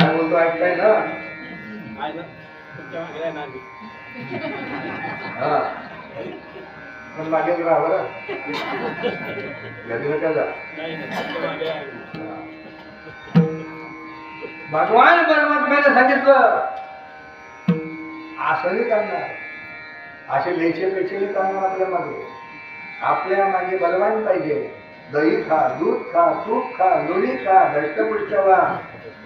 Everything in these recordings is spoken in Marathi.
काय बोलतो ऐकताय ना? तुमच्या मागे. हा. मागे राहा बरं. घरी नका जा. भगवान परमात्म्याने सांगितलं. असं नाही करणार. असे लेचे पेचे करणार आपल्या मागे. आपल्या मागे बलवान पाहिजे. दही खा दूध खा तूप खा लोणी खा दष्टपुष्ट व्हा.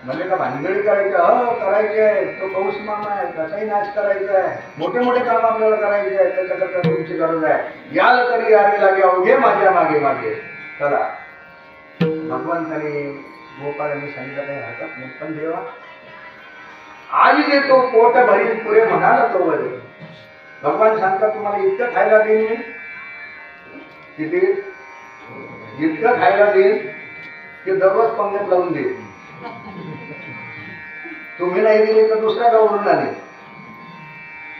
म्हणजे का भानगडी करायचं? अ हो, करायची आहे. तो पाऊस मामा आहे. त्याचाही नाश करायचा आहे. मोठे मोठे काम आपल्याला करायचे आहे. त्याच्याकरता तुमची गरज आहे. याल तरी यावे लागे अवघे माझ्या मागे मागे. चला. भगवंताने गोपाळांनी सांगितलं काही हरकत नाही पण देवा. आज जे तो पोट भरील पुरे म्हणाला तो बरे भगवान सांगतात तुम्हाला इतकं खायला देईन मी? किती? इतकं खायला देईन? की दररोज पंगत लावून देईन. तुम्ही नाही दिली तर दुसऱ्या गावरून आले.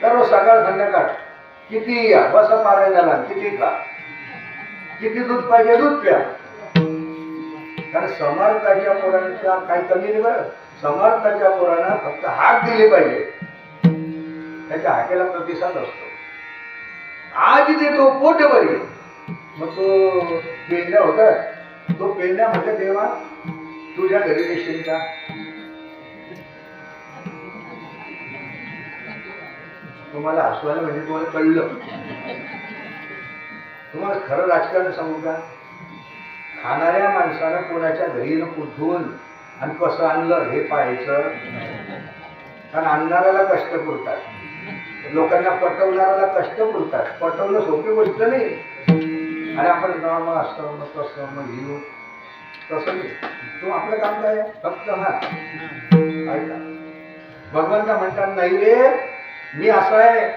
दररोज सकाळ संध्याकाळ किती या? मारायला पारायणाला किती खा? किती दूध पाहिजे? दूध प्या. कारण समर्थाच्या पोरांच्या काही कमी नाही बरं. समर्थाच्या पोरांना फक्त हाक दिली पाहिजे. त्याच्या हाकेला प्रतिसाद असतो. आज देतो तो पोट बरी मग तो पेंड्या होता. तो पेंड्या म्हणजे देवा तुझ्या घरी देशील का? तुम्हाला हसवायला म्हणजे तुम्हाला कळलं. तुम्हाला खरं राजकारण सांगू का? खाणाऱ्या माणसानं कोणाच्या घरी कुठून आणि कसं आणलं हे पाहायचं. कारण आणणाऱ्याला कष्ट पुरतात. लोकांना पटवणाऱ्याला कष्ट पुरतात. पटवणं सोपी गोष्ट नाही. आणि आपण "ना, मग मग कसं मग घेऊ तसं नाही. तू आपलं काम काय फक्त हा. ऐका. भगवंत म्हणतात नाही रे मी असं आहे.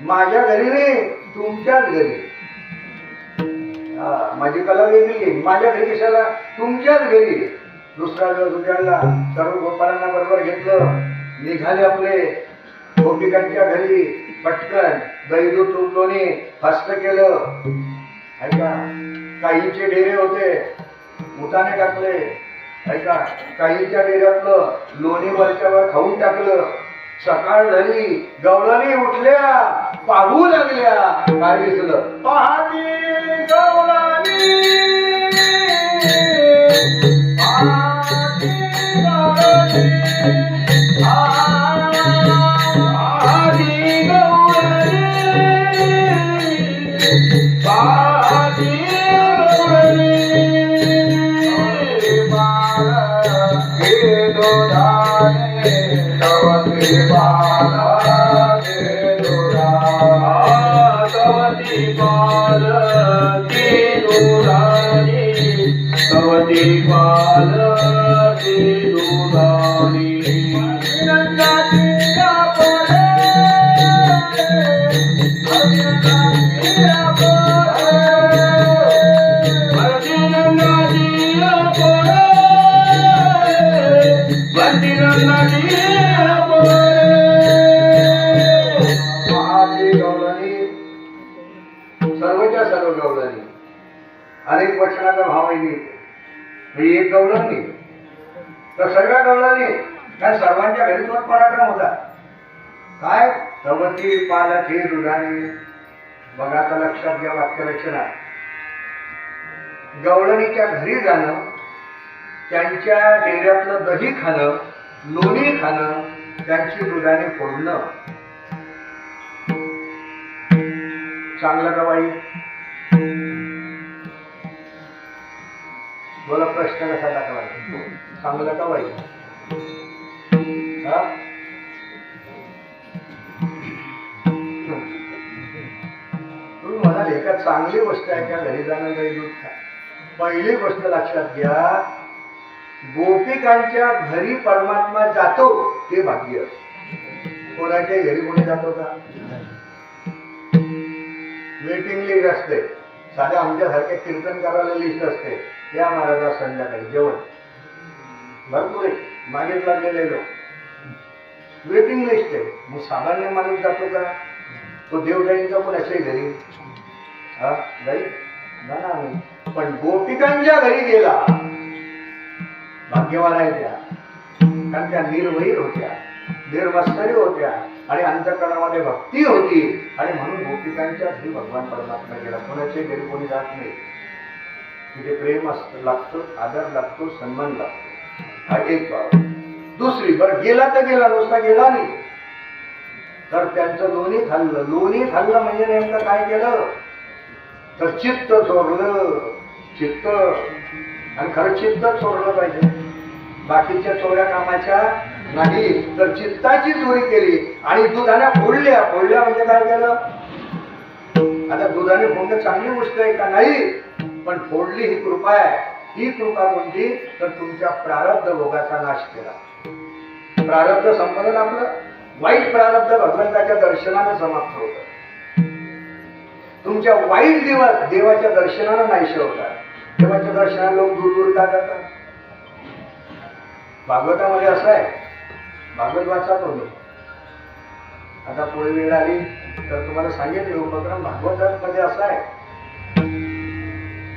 माझ्या घरी नाही तुमच्याच घरी. माझी कला वेगळी आहे. माझ्या घरी कशाला? तुमच्याच घरी. दुसरा जर उजाडला सर्व गोपाळांना बरोबर घेतलं. निघाले आपले. गोपिकांच्या घरी पटकन दैदू तुंबलोनी हस्त केलं. ऐका काहींचे डेरे होते. मुताने टाकले. ऐका काहींच्या डेऱ्यातलं लोणी वरच्यावर खाऊन टाकलं. सकाळ झाली गवळणी उठल्या पाहू लागल्या काय दिसलं? पहाडी गवळणी. पहाडी गवळणी, Amém. होती. तर सगळ्या गवळणी कारण सर्वांच्या घरी तोच पराक्रम होता. काय? सवती पालक हे बघा आता लक्षात घ्या वाक्य रचना गवळणीच्या घरी जाणं त्यांच्या डेऱ्यातलं दही खाणं लोणी खाणं त्यांची दुधाने फोडणं. चांगलं गवाई प्रश्न कसा टाकला चांगलं का वाईट? हा? तुम्ही म्हणाल एका चांगली गोष्ट आहे का? घरी जाणं काही दूध खा पहिली गोष्ट लक्षात घ्या गोपिकांच्या घरी परमात्मा जातो ते भाग्य. कोणाच्या घरी कोणी जातो का? वेटिंग लिस्ट असते. साध्या आमच्यासारखे कीर्तन करायला लिस्ट असते. या महाराजा संध्याकाळी जेवण. भरपूर आहे. मागेच लागलेले लोक. वेटिंग लिस्ट आहे. मग सामान्य माणूस जातो का? तो देव जाईल का घरी. हा? जाईल जाणार नाही पण गोपिकांच्या घरी गेला. भाग्यवान आहे त्या. कारण त्या निर्वैर होत्या. निर्मस्तरी होत्या. आणि अंतकरणामध्ये भक्ती होती. आणि म्हणून गोपिकांच्या घरी भगवान परमात्मा गेला. कोणाचे घरी कोणी जात नाही. तिथे प्रेम असतं लागतो आदर लागतो सन्मान लागतो. हा एक बाब दुसरी बरं गेला तर गेला नुसता गेला नाही. तर त्यांचं लोणी खाल्लं. लोणी खाल्लं म्हणजे नेमकं काय केलं? तर चित्त चोरलं. चित्त. आणि खरं चित्त चोरलं पाहिजे. बाकीच्या चोऱ्या कामाच्या नाही तर चित्ताची चोरी केली आणि दुधाने फोडल्या. फोडल्या म्हणजे काय केलं आता दुधाने फोडणं चांगली गोष्ट आहे का नाही? पण फोडली ही कृपा आहे. ही कृपा कोणती? तर तुमच्या प्रारब्ध भोगाचा नाश केला. प्रारब्ध संपलं आपलं? वाईट प्रारब्ध भगवंताच्या दर्शनानं समाप्त होतं. तुमच्या वाईट दिवस देवाच्या दर्शनानं नाही होतात. देवाच्या दर्शनाला लोक दूर दूर का जातात. भागवतामध्ये असं आहे. भागवत वाचत होतो. आता पुढे वेळ आली तर तुम्हाला सांगितले उपक्रम भागवतामध्ये असा आहे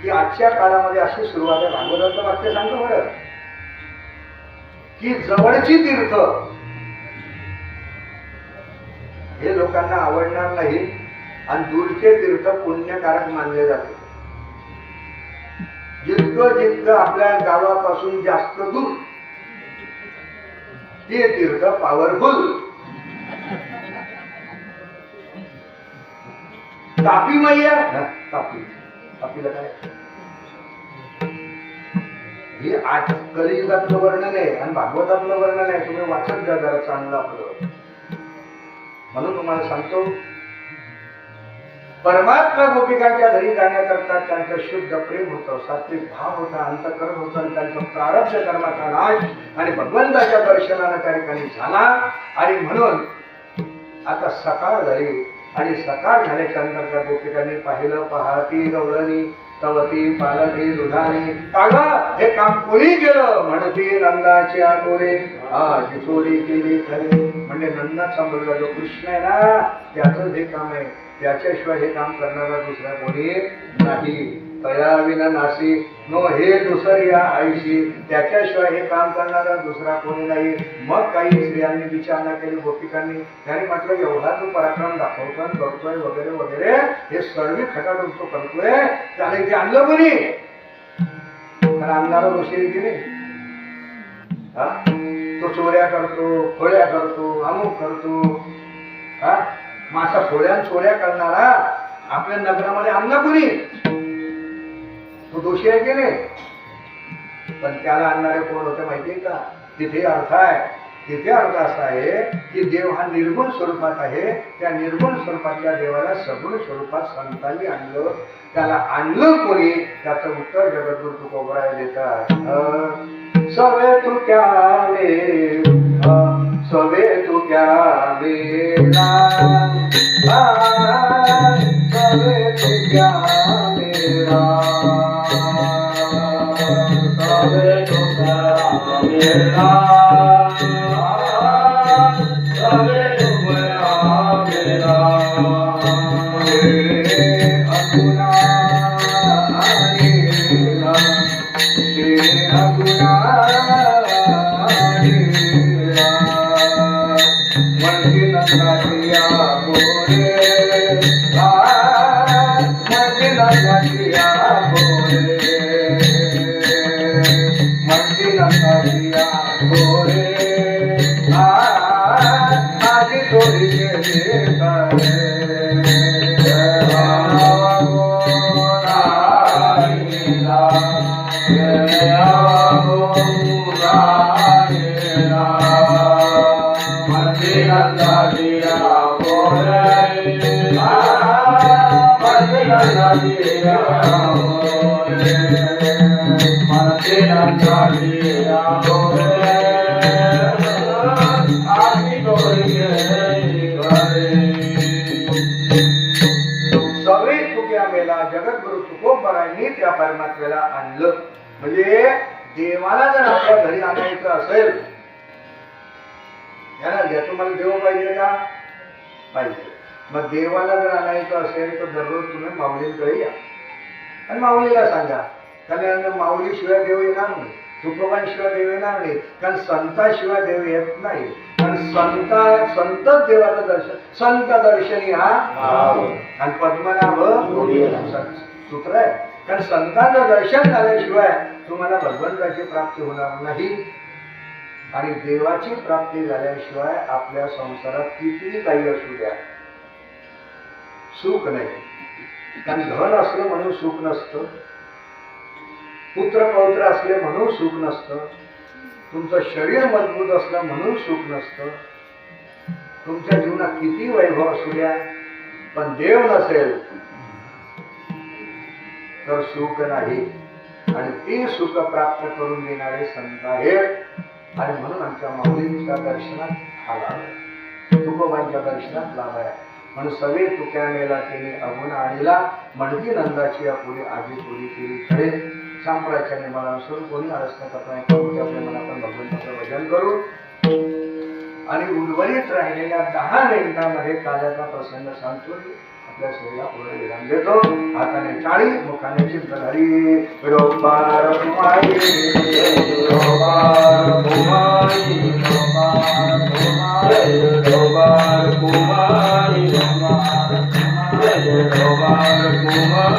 की आजच्या काळामध्ये अशी सुरुवात आहे. भागवताचं वाक्य सांगतो बरं. की जवळची तीर्थ. हे लोकांना आवडणार नाही आणि दूरचे तीर्थ पुण्यकारक मानले जाते. जितकं जितकं आपल्या गावापासून जास्त दूर ते तीर्थ पॉवरफुल तापी मैया तापी तापीला काय? हे आज कलियुगातलं वर्णन आहे आणि भागवतातलं वर्णन आहे. तुम्ही वाचत जा जरा चांगलं आपलं. म्हणून तुम्हाला सांगतो परमात्मा गोपिकांच्या घरी जाण्याकरता त्यांचं शुद्ध प्रेम होतं सात्विक भाव होता अंतकरण होतं आणि त्यांचं प्रारब्ध कर्माचा नाश आणि भगवंताच्या दर्शनानं त्या ठिकाणी झाला. आणि म्हणून आता सकाळ झाली आणि सकाळ झाल्याच्यानंतर त्या गोपिकांनी पाहिलं पहाती गवळणी तवती पालती दुधानी कागा हे काम कोणी केलं? म्हणती नंदाची आकोरे हा चोरी केली खरे. म्हणजे नंदाचा मुलगा जो कृष्ण आहे ना त्याचंच हे काम आहे. त्याच्याशिवाय हे काम करणारा दुसरा कोणी नाही. तया विना नासी नो हे दुसर या आईशी. त्याच्याशिवाय हे काम करणारा दुसरा कोणी नाही. मग काही स्त्रियांनी विचारणा केली गोपिकांनी. त्याने म्हटलं एवढा तू पराक्रम दाखवतोय करतोय वगैरे वगैरे. हे सर्व खटाटून तो करतोय. त्याने ते आणलं कोणी? आणणार आणणारा दोषी की नाही हा? तो चोऱ्या करतो खोड्या करतो अमुक करतो. हा? माझा खोड्या चोऱ्या करणारा आपल्या नगरामध्ये आणला कोणी? तो दोषी आहे की नाही? पण त्याला आणणारे कोण होते माहितीये का? तिथे अर्थ आहे. तिथे अर्थ असा आहे की देव हा निर्गुण स्वरूपात आहे. त्या निर्गुण स्वरूपातल्या देवाला सगुण स्वरूपात संतांनी आणलं. त्याला आणलं कोणी? त्याचं उत्तर जगद्गुरु तुकोबराय देतात. अं, सवे तू क्या वे अं, सवे तू क्या मेरा आ, सवे तू क्या जगद्गुरु तुकोबरायांनी त्या परमात्म्याला आणलं म्हणजे देवाला जर आपल्या घरी आणायचं असेल. याला घ्या तुम्हाला देव पाहिजे का? पाहिजे. मग देवाला जर आणायचं असेल तर दररोज तुम्ही माऊलींकडे या. आणि माऊलीला सांगा त्यानंतर माऊली शिवाय देव येणार नाही तुकोबांशिवाय देव येणार नाही कारण संताशिवाय देव येत नाही. कारण संता संतच देवाचं दर्शन संत दर्शनी हा. आणि पद्मनाभ. सूत्र आहे. कारण संतांचं दर्शन झाल्याशिवाय तुम्हाला भगवंताची प्राप्ती होणार नाही. आणि देवाची प्राप्ती झाल्याशिवाय आपल्या संसारात कितीही काही असू द्या सुख नाही. कारण धन असलं म्हणून सुख नसतं. पुत्र पौत्र असले म्हणून सुख नसतं. तुमचं शरीर मजबूत असलं म्हणून सुख नसतं. तुमच्या जीवनात किती वैभव असू द्या पण देव नसेल तर सुख नाही. आणि ते सुख प्राप्त करून देणारे संत आहेत. आणि म्हणून आमच्या माऊलींच्या दर्शनात आला. तुकोबांच्या दर्शनात लाभ आहे म्हणून सगळे तुक्या मेला तिने अगुण आणीला. म्हणती नंदाची आपुली आधी पुरी केली खरे सांप्रदायाच्या नियमानुसार कोणी आळस न करता आपल्या प्रेमाला आपण भगवंताचं भजन करू. आणि उर्वरित राहिलेल्या दहा मिनिटांमध्ये काल्याचा प्रसंग सांगतो. Kumar, Kumar, Kumar, Kumar, Kumar, Kumar, Kumar, Kumar, Kumar, Kumar, Kumar, Kumar, Kumar, Kumar, Kumar, Kumar, Kumar, Kumar,